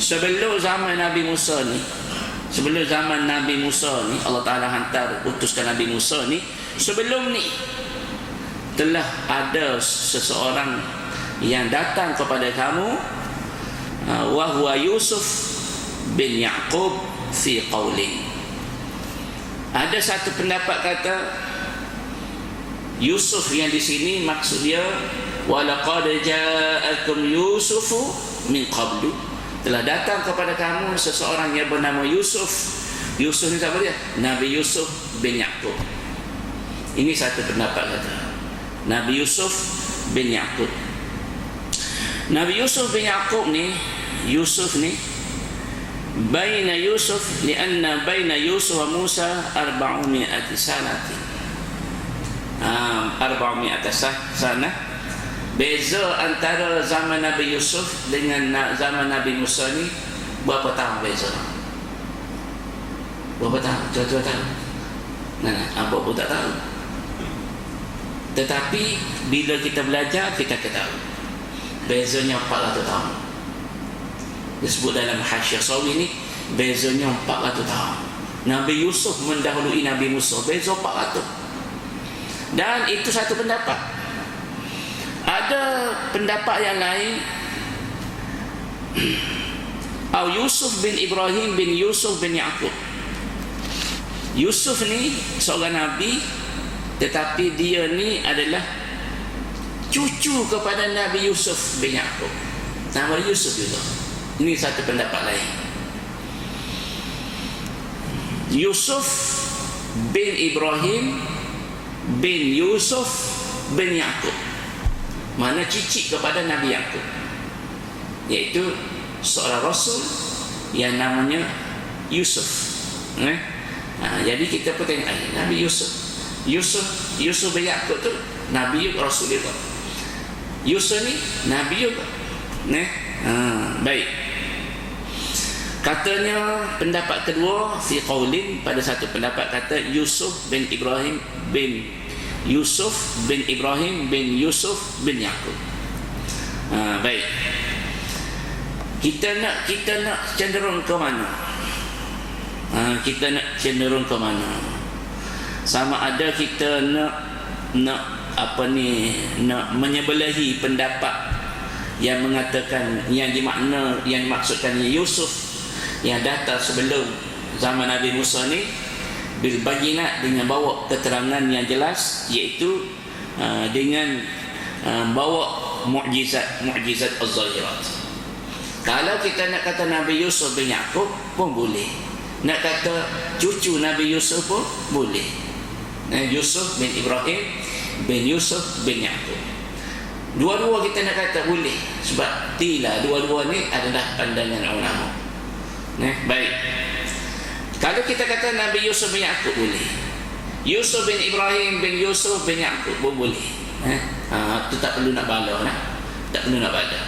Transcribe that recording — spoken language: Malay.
sebelum zaman Nabi Musa ni sebelum zaman Nabi Musa ni Allah Ta'ala hantar utuskan Nabi Musa ni sebelum ni telah ada seseorang yang datang kepada kamu uh, wahwa Yusuf bin Yaqub fi qawli. Ada satu pendapat kata Yusuf yang di sini maksud dia walaqad ja'akum yusufu min qablu telah datang kepada kamu seseorang yang bernama Yusuf. Yusuf ni siapa dia? Nabi Yusuf bin Yaqub. Ini satu pendapat kata. Nabi Yusuf bin Yaqub. Nabi Yusuf bin Yaqub ni Yusuf ni Baina Yusuf Lianna baina Yusuf wa Musa Arba'umi'ati sanati. Arba'umi'ati sana Beza antara zaman Nabi Yusuf Dengan zaman Nabi Musa ni Berapa tahun beza Berapa tahun Cuba-cuba tahu Nah, apa pun tak tahu tetapi bila kita belajar kita ketahui bezanya 400 tahun. Disebut dalam Hasyiah Sawi ni bezanya 400 tahun. Nabi Yusuf mendahului Nabi Musa beza 400. Dan itu satu pendapat. Ada pendapat yang lain Au Yusuf bin Ibrahim bin Yusuf bin Yaqub. Yusuf ni seorang nabi tetapi dia ni adalah cucu kepada Nabi Yusuf bin Yaqub. Nama Yusuf juga. Ini satu pendapat lain. Yusuf bin Ibrahim bin Yusuf bin Yaqub. Mana cicit kepada Nabi Yaqub. Iaitu seorang rasul yang namanya Yusuf. Eh? Ha, jadi kita pun tengok Nabi Yusuf Yusuf Yusuf bin Yaqub tu Nabi Rasul juga Yusuf ni Nabi juga Nih, ha, baik katanya pendapat kedua fi qaulin pada satu pendapat kata Yusuf bin Ibrahim bin Yusuf bin Ibrahim bin Yusuf bin Yaqub. Ha, baik. Kita nak kita nak cenderung ke mana? Ha, kita nak cenderung ke mana? Sama ada kita nak nak apa ni nak menyebelahi pendapat yang mengatakan yang dimakna yang dimaksudkan Yusuf yang datang sebelum zaman Nabi Musa ni bil bayinat dengan bawa keterangan yang jelas iaitu uh, dengan uh, bawa mukjizat mukjizat az-zahirat. Kalau kita nak kata Nabi Yusuf bin Yaqub pun boleh. Nak kata cucu Nabi Yusuf pun boleh. Eh, Yusuf bin Ibrahim bin Yusuf bin Yaqub. Dua-dua kita nak kata boleh. Sebab tila dua-dua ni adalah pandangan ulama. Eh, baik kalau kita kata Nabi Yusuf bin Yaqub boleh. Yusuf bin Ibrahim bin Yusuf bin Yaqub pun boleh. Eh, ha, tu tak perlu nak bala nah. tak perlu nak bala